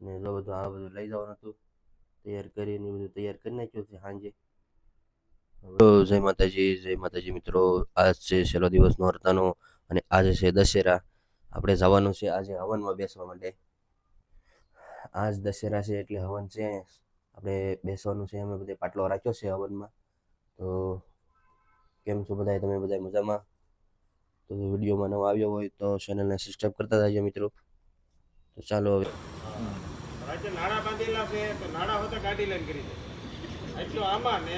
ને જો બધું આ બધું લઈ જવાનું હતું. તૈયાર કરીને બધું તૈયાર કરી નાખ્યું છે સાંજે. જય માતાજી જય માતાજી મિત્રો. આજ છે છેલ્લો દિવસ નોરતાનો અને આજે છે દશેરા. આપણે જવાનું છે આજે હવનમાં બેસવા માટે. આજ દશેરા છે એટલે હવન છે. આપણે બેસવાનું છે, અમે બધે પાટલો રાખ્યો છે હવનમાં. તો કેમ છો બધા તમે બધા મજામાં? તો વિડીયોમાં નવો આવ્યો હોય તો ચેનલને સબસ્ક્રાઈબ કરતા જજો મિત્રો. તો ચાલો હવે જે નાડા છે તો નાડા હોતા કાઢી લઈને એટલું આમાં ને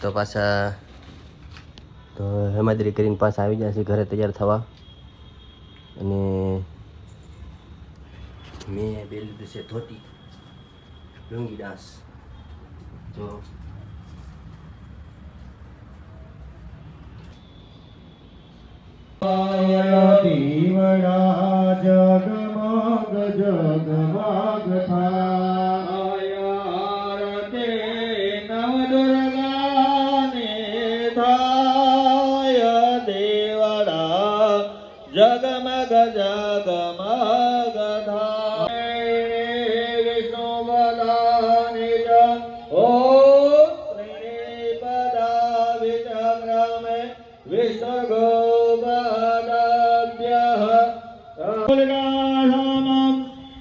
તો પાછા તો હેમાદ્રી કરીને પાછા આવી જશે ઘરે તૈયાર થવા. અને મેં બે લીધું છે ધોતી ડુંગી દાસ. તો દીવડા જગમગ જગમગ થાય આરતે નવદુર્ગાને થાય દેવડા જગમગ જગમગ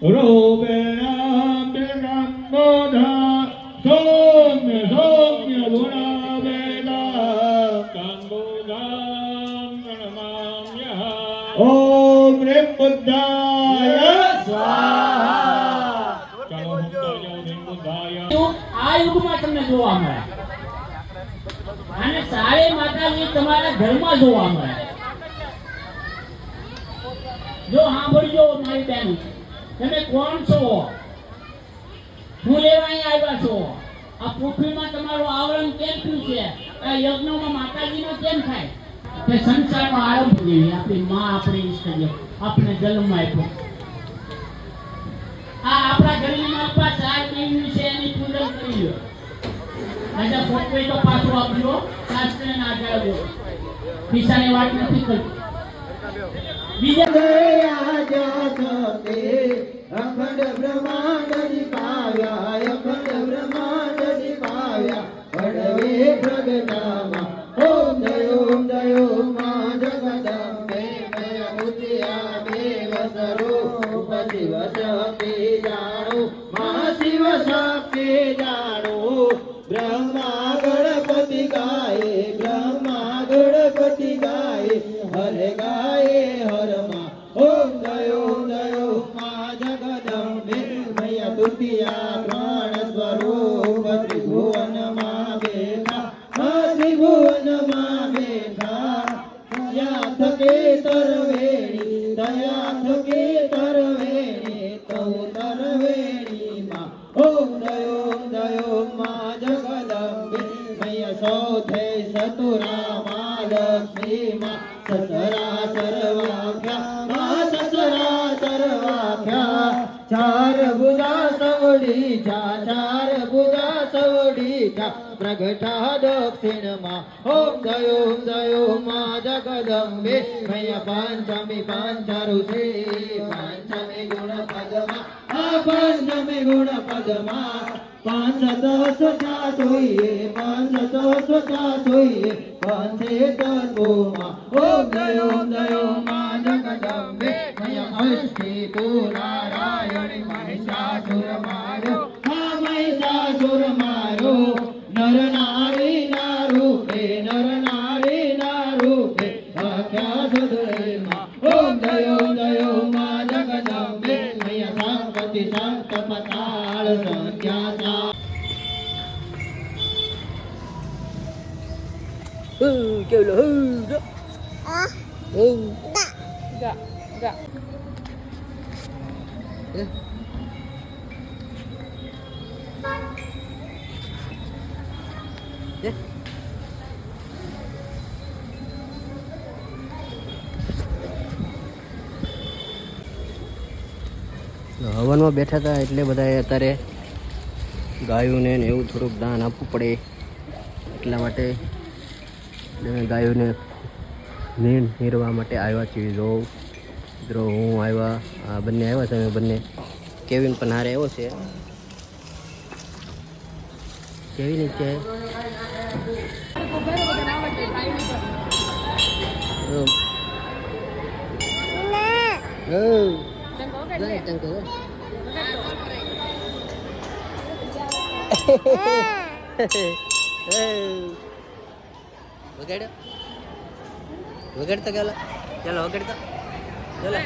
આ યુગમાં તમને જોવા મળે. અને સારે માતાજી તમારા ઘરમાં જોવા મળે. જો સાંભળજો મારી બેન. તમે કોણ છો? હું લેવા અહીં આવ્યા છો? આ પૃથ્વીમાં તમારું આવરણ કેમ થયું છે? આ યજ્ઞોમાં માતાજીનો કેમ થાય? તે સંસારનો આરંભ જેવી આપણી માં આપણી ઈષ્ટ આપણે જન્મ આપ્યો. આ આપણા ગલીમાં આપવા ચાર મહિનું છે, એની પૂજન કરી લો રાજા પોતે તો પાછું આપ્યો. શાસ્ત્રને ના જાળવો પૈસાની વાત નથી કરતી. બીજા અખંડ બ્રહ્માંડ પાયા અખંડ બ્રહ્માંડ સૌથે સતુરા મા લક્ષ્મી મા સસરા સર્વાખ્યા મા સસરા સર્વાખ્યા ચાર ભુજા સવડી જા ચાર ભુજા સવડી જા પ્રગટા દક્ષિણમાં ઓમ જય ઓમ જય ઓમ મા જગદંબે મય પાંચમી પાંચરુષે પાંચમી ગુણ પદમાં આ પાંચમી ગુણ પદમાં પાંચ દસ જા જોઈએ પાંચ દસ જા જોઈએ. પાંચે તત્વોમાં ઓમ જય ઓમ મા જગદંબે મય અષ્ટી પુરારાયણી મહિષાસુર મારો હા મહિષાસુર મારો, નર નારી હવનમાં બેઠા હતા એટલે બધાએ અત્યારે ગાયોને ને એવું થોડુંક દાન આપવું પડે એટલા માટે અમે ગાયોને નીણ નીરવા માટે આવ્યા છીએ જો મિત્રો હું આવ્યા આ બંને આવ્યા છે અમે બંને કેવિન પણ હારે આવ્યો છે કેવી નીચે વગાડ્યો? વગાડતા ચાલો ચાલો વગાડતા? ચાલો